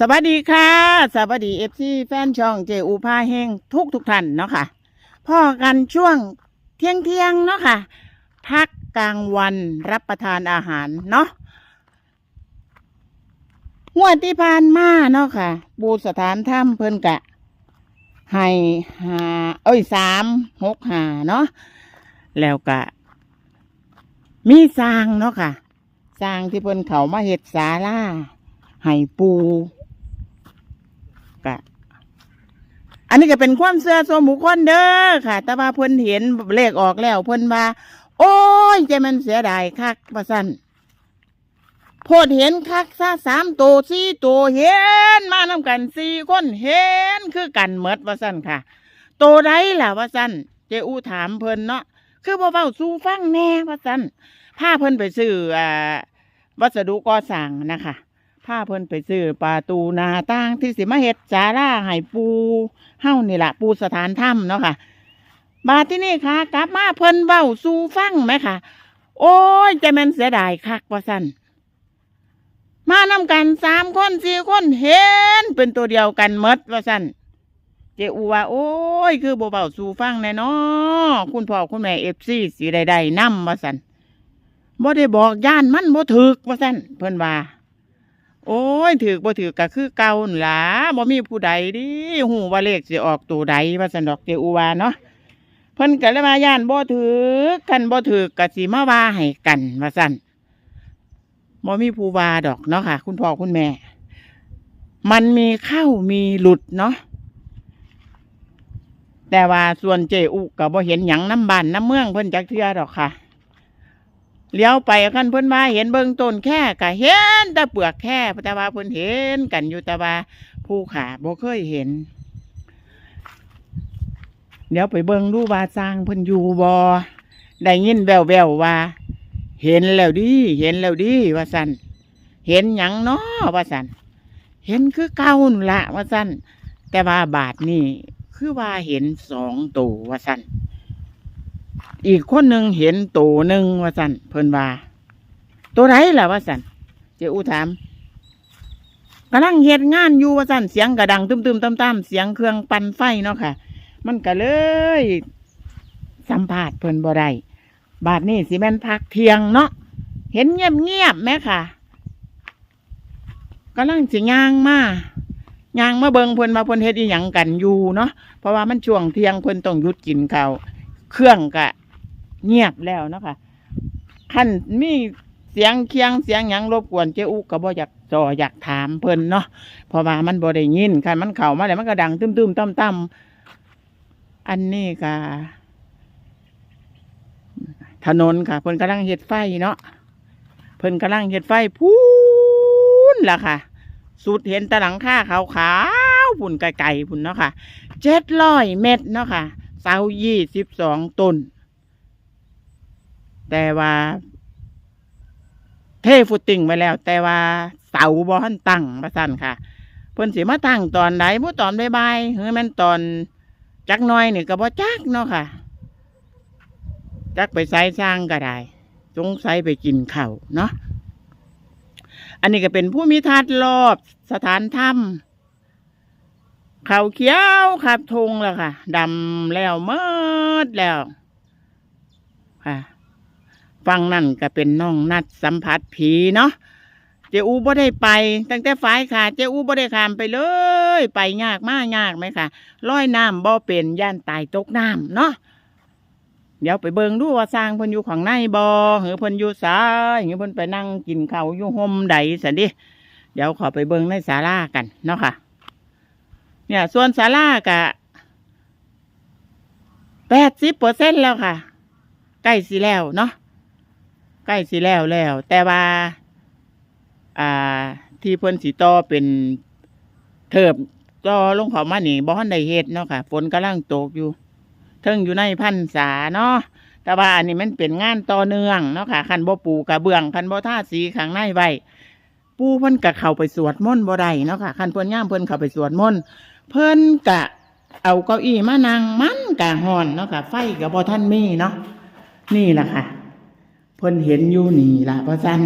สวัสดีค่ะ สวัสดีเอฟซีแฟนช่องเจอูพาเฮงทุกทุกท่านเนาะค่ะพ่อกันช่วงเที่ยงเที่ยงเนาะค่ะ พักกลางวันรับประทานอาหารเนาะงวดที่ผ่านมาเนาะค่ะ บูสถานถ้ำเพิ่นกะ ให้หาเอ้ยสามหกหาเนาะแล้วกะ มีสร้างเนาะค่ะสร้างที่เพิ่นเขามาเฮ็ดศาลาให้ปูกะ อันนี้ก็เป็นความเชื่อส่วนบุคคลเด้อค่ะ แต่ว่าเพิ่นเห็นเลขออกแล้วเพิ่นว่า โอ้ยใจมันเสียดายคักว่าซั่นโพดเห็นคักซะสามตัวสี่ตัวเห็นมานำกันสี่คนเห็นคือกันเมดว่าซั่นค่ะโตไดล่ะว่าซั่นเจอูถามเพิ่นเนาะคือบ่เว้าสู่ฟังแน่ว่าซั่นพาเพิ่นไปซื้ออ่าวัสดุก่อสร้างนะคะ พาเพิ่นไปซื้อประตูนาต่างที่สิมาเฮ็ดศาลาให้ปูเฮ้านี่ล่ะปูสถานถ้ำเนาะค่ะ มาที่นี่ค่ะ กลับมาเพิ่นเว้าสู่ฟังไหมค่ะ โอ้ยใจแมันเสียดายคักว่าสั่นมานำกันสามคนสี่คนเห็น เป็นตัวเดียวกันมดว่าสั่นเจอูว่าโอ้ย คือบ่เบาสู่ฟังแน่นอคุณพ่อคุณแม่เอฟซีสีใดๆนำว่าสั่นบ่ได้บอกย่านมันบ่ถึกว่าสั่นเพิ่นว่า โอ้ยถึกบ่ถึกก็คือเก่านั่นล่ะบ่มีผู้ใดดิฮู้ว่าเลขสิออกตัวใดว่าซั่นดอกเจอูวาเนาะเพิ่นก็เลยมาย่านบ่ถือกันบ่ถือกะสิมาว่าให้กันว่าซั่นบ่มีผู้ว่าดอกเนาะค่ะ คุณพ่อคุณแม่ มันมีเข้ามีหลุดเนาะแต่ว่าส่วนเจอุก็บ่เห็นหยังน้ำบานน้ำเมืองเพิ่นจักเทื่อดอกค่ะ เลี้ยวไปคันเพิ่นมาเห็นเบิ่งต้นแค่ก็เห็นแต่เปลือกแค่แต่ว่าเพิ่นเห็นกันอยู่แต่ว่าผู้ขาบ่เคยเห็น เดี๋ยวไปเบิ่งดูว่าสร้างเพิ่นอยู่บ่ได้ยินแววๆว่า เห็นแล้วดิเห็นแล้วดิว่าสันเห็นหยังเนาะว่าสันเห็นคือเก่านั่นละว่าสันแต่ว่าบาทนี่คือว่าเห็นสองตัวว่าสั่น อีกคนหนึ่งเห็นตัวหนึ่งว่าสันเพิ่นว่าตัวไหนล่ะว่าสันเจ้าอูถามกำลังเฮ็ดงานอยู่ว่าสันเสียงกระดังตึมๆตั้มๆเสียงเครื่องปั่นไฟเนาะค่ะ มันก็เลยสัมภาษณ์เพิ่นบ่ได้บาดนี้สิแม่นพักเทียงเนาะเห็นเงียบเงียบแม่ค่ะกำลังสิย่างมาย่างมาเบิงเพิ่นมาเพิ่นเฮ็ดอีหยังกันอยู่เนาะเพราะว่ามันช่วงเที่ยงเพิ่นต้องหยุดกินข้าวเครื่องก็ เงียบแล้วเนาะค่ะคันมีเสียงเคียงเสียงหยังรบกวนเจ้าอุก็บ่อยากจ่ออยากถามเพิ่นเนาะเพราะว่ามันบ่ได้ยินคันมันเข้ามาแล้วมันก็ดังตึมๆต่ำๆอันนี้ค่ะถนนค่ะเพิ่นกำลังเฮ็ดไฟเนาะเพิ่นกำลังเฮ็ดไฟพูนล่ะค่ะ สุดเห็นตะหลังคาขาวขาวๆพุ่นไกลๆพุ่นเนาะค่ะเจ็ดร้อยเมตรเนาะค่ะเสายี่สิบสองต้น แต่ว่า เทฟุตติ้งไวแล้ว แต่ว่าเสาบ่ทันตั้งประสันค่ะเพิ่นสิมาตั้งตอนไหนบ่ตอนบ่ายๆหรือแม่นตอนจักน้อยนี่ก็บ่จักเนาะค่ะ จักไปใส่สร้างก็ได้จงใส่ไปกินข้าวเนาะอันนี้ก็เป็นผู้มีทัดรอบสถานถ้ำเขาวเขียวขับทงแล้วค่ะดำแล้วเมิดแล้วค่ะ ฟังนั่นก็เป็นน้องนัดสัมผัสผีเนาะเจอูบ่ได้ไป ตั้งแต่ฝ่ายค่ะ เจอูบ่ได้ขามไปเลย ไปยากมากยากไหมค่ะลอยน้ำบ่เป็นย่านตายตกน้ำเนาะเดี๋ยวไปเบิ่งดูว่าสร้างเพิ่นอยู่ข้างในบ่หรือเพิ่นอยู่ซ้ายหรือเพิ่นไปนั่งกินข้าวอยู่ห่มใดสันดิเดี๋ยวขอไปเบิ่งในศาลากันเนาะค่ะ เนี่ย ส่วนศาลากะแปดสิบเปอร์เซ็นแล้วค่ะ ใกล้สิแล้วเนาะ ใกล้สิแล้วแล้ว แต่ว่า อ่า ที่เพิ่นสีต่อเป็นเทิบต่อลงเขามานี่บ่ทันได้เฮ็ดเนาะค่ะ ฝนกำลังตกอยู่เทิงอยู่ในพันษาเนาะแต่ว่าอันนี้มันเป็นงานต่อเนื่องเนาะค่ะคันบ่ปูกระเบื้องคันบ่ทาสีข้างในไว้ปูเพิ่นก็เข้าไปสวดมนต์บ่ได้เนาะค่ะคันเพิ่นย่ามเพิ่นเข้าไปสวดมนต์เพิ่นกะเอาเก้าอี้มานั่งมันกะฮ้อนเนาะค่ะ ไฟก็บ่ทันมีเนาะนี่แหละค่ะ เพิ่นเห็นอยู่นี่ละเพราะซั่น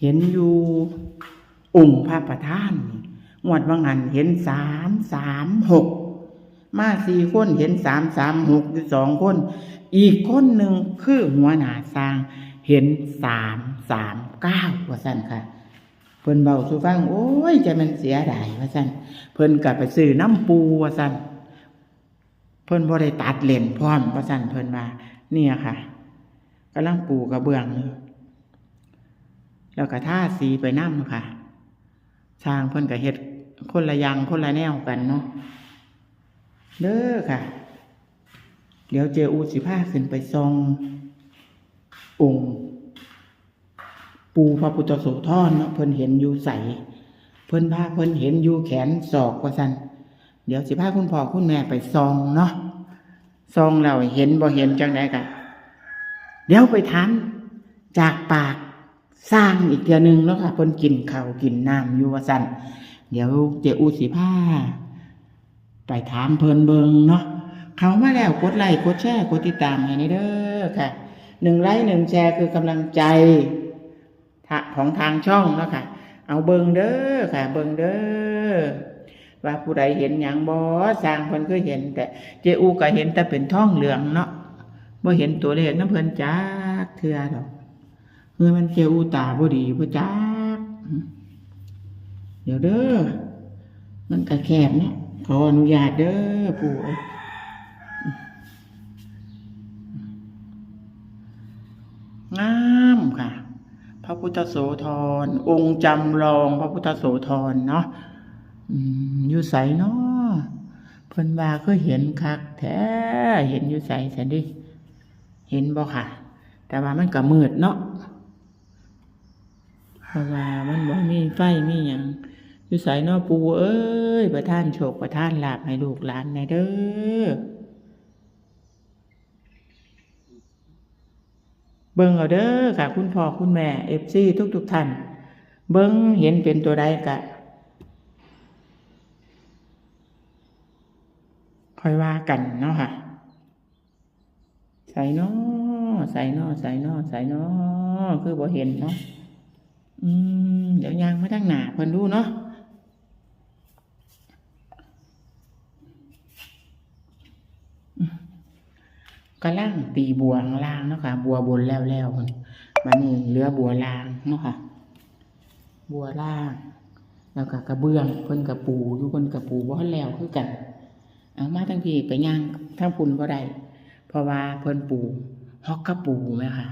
เห็นอยู่องค์พระประธานงวดว่างหันเห็นสามสามหกมาสี่คนเห็นสามสามหกอยู่สองคน อีกคนหนึ่งคือหัวหน้าสร้าง เห็นสามสามเก้าว่าสั่นค่ะเพิ่นเบาสู่ฟังโอ้ยใจมันเสียดายว่าสั่นเพิ่นกลับไปซื้อน้ำปูว่าสั่นเพิ่นบ่ได้ตัดเลนพร้อมว่าสั่นเพิ่นว่าเนี่ยค่ะ กำลังปูกระเบื้องแล้วก็ท่าสีไปน้ำค่ะช่างเพิ่นก็เฮ็ดคนละยางคนละแนวกันเนาะเด้อค่ะ เดี๋ยวเจออูสิพาขึ้นไปซององค์ ปูพระพุทธโสธรเนาะเพิ่นเห็นอยู่ใสเพิ่นพาเพิ่นเห็นอยู่แขนศอกว่าซั่นเดี๋ยวสิพาคุณพ่อคุณแม่ไปซองเนาะซองเราเห็นบ่เห็นจังไดกะ เดี๋ยวไปทานจากปากสร้างอีกเทื่อหนึงเนาะค่ะเพิ่นกินเขากินน้ำอยู่ว่าสันเดี๋ยวเจอูสิพาไปถามเพลินเบิงเนาะเขามาแล้วกดไลค์กดแชร์กดติดตามให้ในเด้อค่ะหนึ่งไลค์หนึ่งแชร์คือกำลังใจของทางช่องเนาะค่ะ เอาเบิงเด้อค่ะ เบิงเด้อว่าผู้ใดเห็นอย่างบ่สร้างเพิ่นคือเห็น แต่เจอูก็เห็นแต่เป็นท่องเหลืองเนาะ บ่เห็นตัวเลขน้ำเพลินจักเทื่อดอกคือมันเจอูตาบ่ดีบ่จักเดี๋ยวเด้อมันก็แคบเนาะขออนุญาตเด้อปู่งามค่ะ พระพุทธโสธร องค์จำลองพระพุทธโสธรเนาะอืมอยู่ใสเนาะเพิ่นว่าก็เห็นคัก แท้เห็นอยู่ใสแสนดิ เห็นบ่ค่ะ แต่ว่ามันก็มืดเนาะเพราะว่ามันบ่มีไฟมีหยังอยู่ใสเนาะปู่เอ้ยประท่านโชคประท่านลาภให้ลูกหลานในเด้อเบิ่งเอาเด้อค่ะ คุณพ่อคุณแม่เอฟซีทุกทุกท่าน เบิ่งเห็นเป็นตัวใดกะค่อยว่ากันเนาะค่ะ ใส่นาะใส่นาะใส่นาะใส่นาะคือบ่เห็นเนาะอืมเดี๋ยวยางมาทางหนาเพิ่นดูเนาะกำลังตีบัวล่างเนาะค่ะ บัวบนแล้วแล้วพุ่นบันี้เหลือบัวล่างเนาะค่ะ บัวล่าง แล้วก็กระเบื้องเพิ่นกระปูอยู่เพิ่นกระปูบ่ทันแล้วคือกัน เอามาทั้งพี่ไปย่างทั้งพุ่นบ่ได้ เพราะว่าเพิ่นปูฮอกกระปูแม่ค่ะ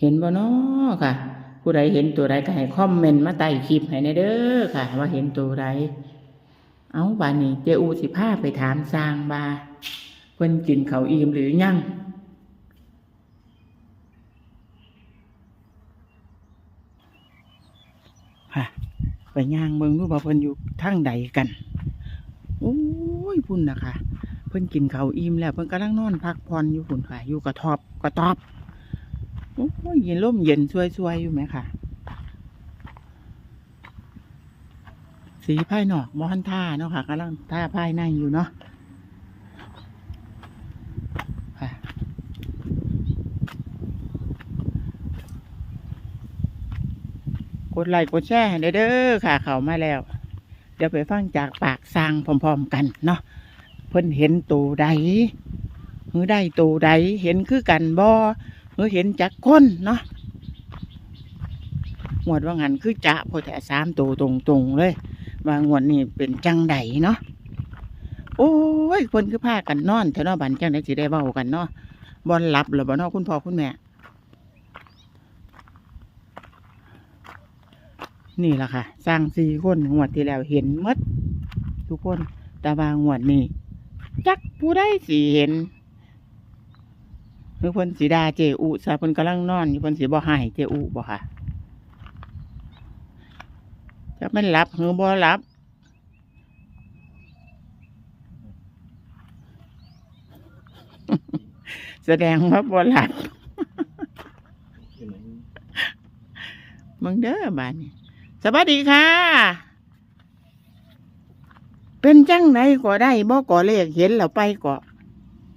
เห็นบ่นาะค่ะ ผู้ใดเห็นตัวใดก็ให้คอมเมนต์มาใต้คลิปให้ในเด้อค่ะ ว่าเห็นตัวใดเอาบานนี้เจ้าอูสิพาไปถามสร้างบา เพิ่นกินเขาวอิ่มหรือยังค่ะไปย่างเมืองรู้ว่าเพิ่นอยู่ทางใดกัน โอ้ยพุ่นนะคะ เพิ่นกินเขาวอิ่มแล้ว เพิ่นกำลังนอนพักผ่อนอยู่พุ่นค่ะ อยู่กระทอบกระทอบโอ้ยเย็นร่มเย็นช่วยๆอยู่ไหมค่ะสีภายนอกมอนท่าเนาะค่ะกำลังท่าภายในอยู่เนาะ ไลค์กดแชร์ให้เด้อค่ะ เขามาแล้ว เดี๋ยวไปฟังจากปากสร้างพร้อมๆกันเนาะเพิ่นเห็นตัวใดหรือได้ตัวใดเห็นคือกันบ่หรือเห็นจากคนเนาะหมวดว่างันคือจะพอแต่สามตัวตรงๆเลยว่างวดนี้เป็นจังไดเนาะโอ้ยคนคือพากันนอนแถวเนอบันจังไดสิได้เว้ากันเนาะบอนหลับหรือบ่เนาะคุณพ่อคุณแม่ นี่แหละค่ะ สร้างสี่คนงวดที่แล้วเห็นหมดทุกคนแต่ว่างวดนี้จักผู้ได้สิเห็นหรือเพิ่นสีดาเจอุซาเพิ่นกำลังนอนอยู่เพิ่นสีบ่ให้เจอุบ่ค่ะจะไม่นหลับหรือบ่หลับแสดงว่าบ่หลับมึงเด้อบานนี้ สวัสดีค่ะ เป็นจังไหนก็ได้บ่ก่อเลขเห็นแล้วไปก่อ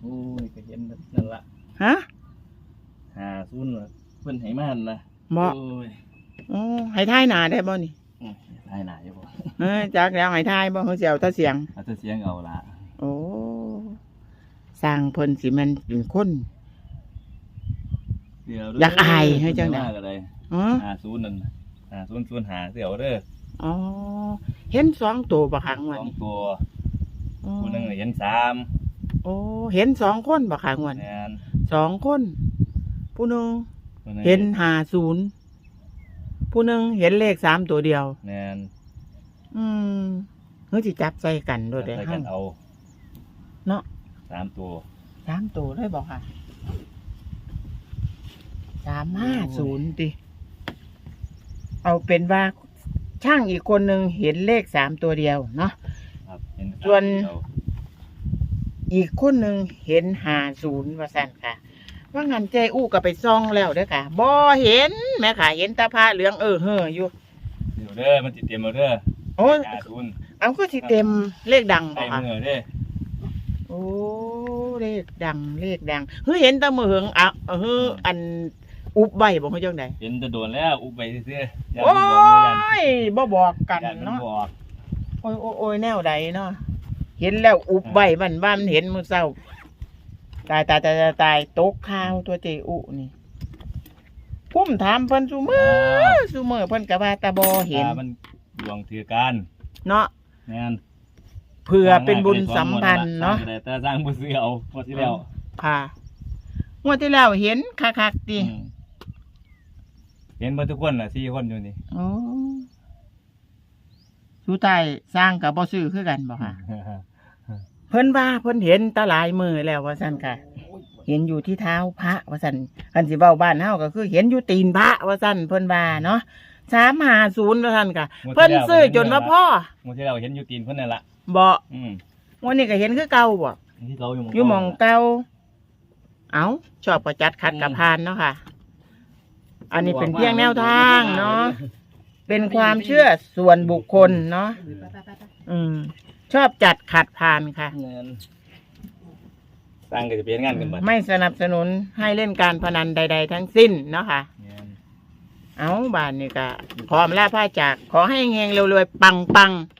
โอ้ยก็เห็นนั่นละฮะหาซุนละเพิ่นให้มาหั่นนะเหมาะโอ้ยโอ้ให้ทายหนาได้บ่นี่อืมทายหนาอยู่บ่เออจากแล้วให้ทายบ่เฮาสิเอาแตาเสียง เอาแต่เสียงเอาละโอ้สร้างเพิ่นสิมันเป็นคนเสียวอยากอายให้จังใด มากก็ได้อ๋อ หาซุนนั่นน่ะ หาซุนซุนหาเสียวเด้ออ๋อ เห็นสองตัวบ่ขังสวันองนี้ตัวอ๋อผู้หนึงเห็นสามโอ้เห็นสองคนบ่ขังวันแม่นสองคน ผู้หนึงผู้หนึ่งเห็นหาศูนย์ผู้หนึงเห็นเลขสามตัวเดียว แม่นอืมเฮ้ยสิจับใส่กันด้วยใส่เด้อกัเฮา นเอาเนาะ สามตัว สามตัวเลยบอกค่ะสามห้าศูนย์ดิ เอาเป็นว่าช่างอีกคนหนึ่งเห็นเลขสามตัวเดียวเนาะ ครับเห็นสามส่วน เดียอีกคนหนึ่งเห็นหาศูนย์ว่าสั่นค่ะ ว่างันเจอู้ก็ไปซ่องแล้วเด้อค่ะบ่เห็นแม่ค่ะ เห็นแตาผ้าเหลืองเออเฮ้ออยู่ เดี๋ยวเด้อมันสิเตรียมเอาเด้อโอ้ยหาซุนเอาก็สิเต็มเลขดังใส่บ่ค่ะมือเด้อโอ้เลขดังเลขดังเฮ้ยเห็นแตามือเหิงอะเฮ้ออัน อุบใบบอกเขาจังไดเห็นจะโดนแล้วอุบไปซื่อๆอย่าโอ้มันบอกมือยันยบ่บอกกันอย่ามันเนาะบอกโอ้ยโอ้ยโอ้ยแนวใดเนาะเห็นแล้วอุบใบบ้านบ้านเห็นมือเศร้า ตายตายตายตายตายตกข้าวตัวเจอุนี่พุ่มถามเพิ่นซุมือซุมือเพิ่นก็ว่าตาบ่เห็น ตามันดวงถือการเนาะแม่นเผื่อเป็นบุญสัมพันธ์เนาะ สร้งได้แต่สร้างบุญเสือเอาพอที่แล้วค่ะงวดที่แล้วเห็นคักๆติอืม เห็นเบ่ทุกคนน่ะสี่คนอยู่นี่โอ้สุดท้ายสร้างกับบ่ซื้อคือกันบ่ค่ะ เพิ่นว่าเพิ่นเห็นตาหลายมือแล้วว่าซั่นค่ะ เห็นอยู่ที่เท้าพระว่าซั่นคันสิเว้าบ้านเฮาก็คือ เห็นอยู่ตีนพระว่าซั่นเพิ่นว่าเนาะ350ว่าซั่นค่ะ เพิ่นซื้อจนว่าพ่อหมู่ที่เราเห็นอยู่ตีนเพิ่นนั่นล่ะบ่อืมวันนี้ก็เห็นคือเก่าบ่ที่เขาอยู่หม่องอยู่หม่องเก่าเอ้าชอบประจัดขัดกับพานเนาะค่ะ อันนี้เป็นเพียงแนวทางเนาะเป็นความเชื่อส่วนบุคคลเนาะอืม ชอบจัดขัดพานค่ะ เงินสร้างก็จะเปลี่ยนงานกันบัดไม่สนับสนุนให้เล่นการพนันใด ๆ ทั้งสิ้นเนาะค่ะ เงินเอาบ้านนี่ก็พร้อมล่าผ้าจาก ขอให้เงงๆรวยๆปังๆ